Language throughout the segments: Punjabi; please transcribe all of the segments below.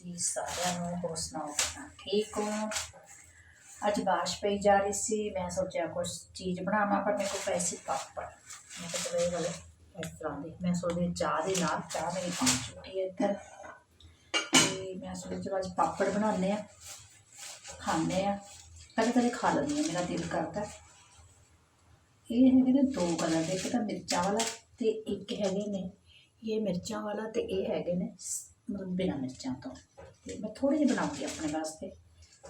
ਜੀ ਸਾਰਿਆਂ ਨੂੰ ਹੋਰ ਸੁਣਾਓ ਕਿੱਦਾਂ? ਠੀਕ ਹੋ? ਅੱਜ ਬਾਰਿਸ਼ ਪਈ ਜਾ ਰਹੀ ਸੀ, ਮੈਂ ਸੋਚਿਆ ਕੁਝ ਚੀਜ਼ ਬਣਾਵਾਂ, ਪਰ ਮੇਰੇ ਕੋਲ ਪੈਸੇ ਪਾਪੜ ਮੈਂ ਕਿਹਾ ਚਲੋ ਇਹ ਵਾਲੇ ਇਸ ਤਰ੍ਹਾਂ ਦੇ। ਮੈਂ ਸੋਚਦੀ ਚਾਹ ਦੇ ਨਾਲ ਚਾਹ ਮੇਰੀ ਬਣ ਚੁੱਕੀ ਹੈ ਇੱਧਰ। ਤੇ ਮੈਂ ਸੋਚਿਆ ਚਲੋ ਅੱਜ ਪਾਪੜ ਬਣਾਉਂਦੇ ਆ ਖਾਂਦੇ ਆ ਕਦੇ ਕਦੇ ਖਾ ਲੈਂਦੀ ਹਾਂ, ਮੇਰਾ ਦਿਲ ਕਰਦਾ। ਇਹ ਹੈਗੇ ਨੇ ਦੋ ਕਲਰ ਦੇ, ਇੱਕ ਤਾਂ ਮਿਰਚਾਂ ਵਾਲਾ ਤੇ ਇੱਕ ਹੈਗੇ ਨੇ, ਇਹ ਮਿਰਚਾਂ ਵਾਲਾ ਤੇ ਇਹ ਹੈਗੇ ਨੇ ਮਤਲਬ ਬਿਨਾਂ ਮਿਰਚਾਂ ਤੋਂ। ਤੇ ਮੈਂ ਥੋੜੇ ਜਿਹੇ ਬਣਾਉਂਗੀ ਆਪਣੇ ਵਾਸਤੇ।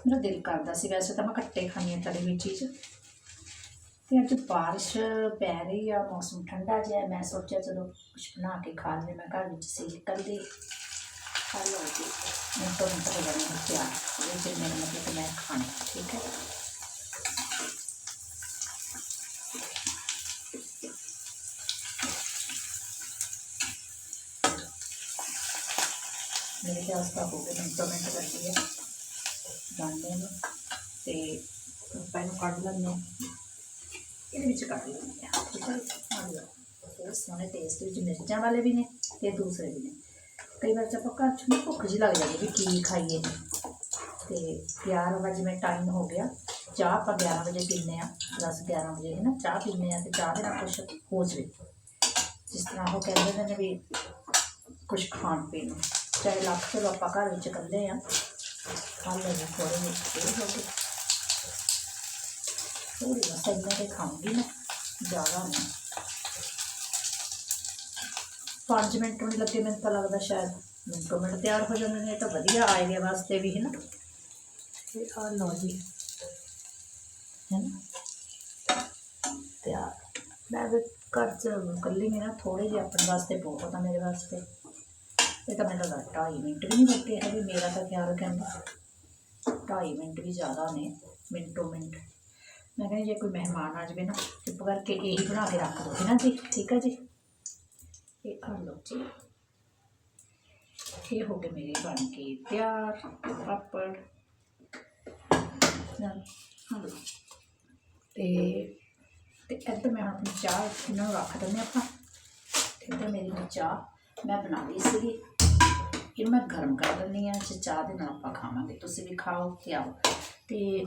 ਮੇਰਾ ਦਿਲ ਕਰਦਾ ਸੀ ਵੈਸੇ ਤਾਂ ਮੈਂ ਕੱਟੇ ਖਾਣੀ ਆ ਤਲੀ ਹੋਈ ਚੀਜ਼। ਤੇ ਅੱਜ ਬਾਰਿਸ਼ ਪੈ ਰਹੀ ਆ, ਮੌਸਮ ਠੰਡਾ ਜਿਹਾ ਮੈਂ ਸੋਚਿਆ ਚਲੋ ਕੁਝ ਬਣਾ ਕੇ ਖਾ ਲਈਏ। ਮੈਂ ਘਰ ਵਿੱਚ ਸੀ ਕੱਲ੍ਹ ਖਾ ਲਓ ਜੀ ਮੈਂ ਤੋਂ ਮਿੰਟ ਹੋ ਜਾਣੇ ਤਿਆਰ ਉਹਦੇ ਮੇਰੇ ਮਤਲਬ ਮੈਂ ਖਾਣੇ ਠੀਕ ਹੈ। ਮੇਰੇ ਖਿਆਲ ਤੋਂ ਹੋ ਗਏ ਮਿੰਟੋ ਮਿੰਟ ਕਰਦੀ ਹੈ ਗਾਂਡੇ ਨੂੰ ਤੇ ਆਪਾਂ ਇਹਨੂੰ ਕੱਢ ਲੈਂਦੇ ਹਾਂ। ਇਹਦੇ ਵਿੱਚ ਕੱਢ ਲੈਂਦੇ ਹਾਂ। ਠੀਕ ਹੈ ਬਹੁਤ ਸੋਹਣੇ ਟੇਸਟ ਵਿੱਚ ਮਿਰਚਾਂ ਵਾਲੇ ਵੀ ਨੇ ਤੇ ਦੂਸਰੇ ਵੀ ਨੇ। ਕਈ ਵਾਰ ਜਦੋਂ ਘਰ ਚ ਨਾ ਭੁੱਖ ਜਿਹੀ ਲੱਗ ਜਾਂਦੀ ਵੀ ਕੀ ਖਾਈਏ। ਤੇ 11 ਵਜੇ ਮੈਂ ਟਾਈਮ ਹੋ ਗਿਆ। ਚਾਹ ਆਪਾਂ 11 ਵਜੇ ਪੀਂਦੇ ਆ 10 11 ਵਜੇ ਹੈ ਨਾ ਚਾਹ ਪੀਂਦੇ ਆ ਤੇ ਚਾਹ ਦੇ ਨਾਲ ਕੁਛ ਹੋ ਜਾਵੇ। ਜਿਸ ਤਰ੍ਹਾਂ ਉਹ ਕਹਿੰਦੇ ਨੇ ਵੀ ਕੁਝ ਖਾਣ ਪੀਣ ਨੂੰ। ਚਾਹੇ ਲੱਖ ਚਲੋ ਆਪਾਂ ਘਰ ਵਿੱਚ ਇਕੱਲੇ ਆ ਖਾ ਲੈਣੇ ਥੋੜੇ ਜਿਹੇ ਇਹ ਹੋ ਗਏ ਥੋੜੀ ਬਸ ਇੰਨੇ ਕੇ ਖਾਉਂਗੀ ਮੈਂ ਜ਼ਿਆਦਾ ਨਹੀਂ ਪੰਜ ਮਿੰਟ ਨਹੀਂ ਲੱਗੇ ਮੈਨੂੰ ਤਾਂ ਲੱਗਦਾ ਸ਼ਾਇਦ ਮਿੰਟੋ ਮਿੰਟ ਤਿਆਰ ਹੋ ਜਾਂਦੇ ਨੇ ਇਹ ਤਾਂ ਵਧੀਆ ਆਈਡੀਆ ਵਾਸਤੇ ਵੀ ਹੈ ਨਾ ਤੇ ਆ ਲਓ ਜੀ ਹੈ ਨਾ ਤਿਆਰ ਮੈਂ ਵੀ ਘਰ ਚ ਇਕੱਲੀ ਮੈਂ ਨਾ ਥੋੜੇ ਜਿਹੇ ਆਪਣੇ ਵਾਸਤੇ ਬਹੁਤ ਆ ਮੇਰੇ ਵਾਸਤੇ ਇਹ ਤਾਂ ਮੈਨੂੰ ਲੱਗਦਾ ਢਾਈ ਮਿੰਟ ਵੀ ਨਹੀਂ ਲੱਗੇ ਹੈਗੇ, ਮੇਰਾ ਤਾਂ ਖਿਆਲ ਕਹਿੰਦਾ ਢਾਈ ਮਿੰਟ ਵੀ ਜ਼ਿਆਦਾ ਨੇ, ਮਿੰਟੋ ਮਿੰਟ। ਮੈਂ ਕਹਿੰਦੀ ਜੇ ਕੋਈ ਮਹਿਮਾਨ ਆ ਜਾਵੇ ਨਾ, ਚੁੱਪ ਕਰਕੇ ਇਹੀ ਬਣਾ ਕੇ ਰੱਖ ਦੋ ਨਾ ਜੀ ਠੀਕ ਆ ਜੀ? ਇਹ ਆ ਲਓ ਜੀ। ਇਹ ਹੋ ਗਏ ਮੇਰੇ ਬਣ ਕੇ ਤਿਆਰ, ਪਾਪੜ। ਨਾ ਹਾਂ ਤੇ ਤੇ ਇੱਧਰ ਮੈਂ ਹੁਣ ਆਪਣੀ ਚਾਹ, ਇਹਨਾਂ ਨੂੰ ਰੱਖ ਦਿੰਦੇ ਆਪਾਂ। ਇੱਧਰ ਮੇਰੀ ਚਾਹ। ਮੈਂ ਬਣਾ ਲਈ ਸੀਗੀ। ਇਹ ਮੈਂ ਗਰਮ ਕਰ ਦਿੰਦੀ ਹਾਂ ਤੇ ਚਾਹ ਦੇ ਨਾਲ ਆਪਾਂ ਖਾਵਾਂਗੇ। ਤੁਸੀਂ ਵੀ ਖਾਓ ਤੇ ਆਓ। ਤੇ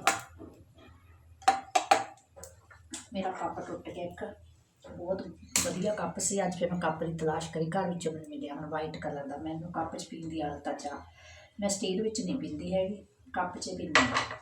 ਮੇਰਾ ਕੱਪ ਟੁੱਟ ਗਿਆ ਇੱਕ। ਬਹੁਤ ਵਧੀਆ ਕੱਪ ਸੀ। ਅੱਜ ਫਿਰ ਮੈਂ ਕੱਪ ਦੀ ਤਲਾਸ਼ ਕਰੀ। ਘਰ ਵਿੱਚੋਂ ਮੈਨੂੰ ਮਿਲਿਆ ਹੁਣ ਵਾਈਟ ਕਲਰ ਦਾ। ਮੈਨੂੰ ਕੱਪ 'ਚ ਪੀਣ ਦੀ ਆਦਤ ਆ ਚਾਹ। ਮੈਂ ਸਟੀਲ ਵਿੱਚ ਨਹੀਂ ਪੀਂਦੀ ਹੈਗੀ। ਕੱਪ 'ਚ ਪੀਂਦੀ ਹਾਂ।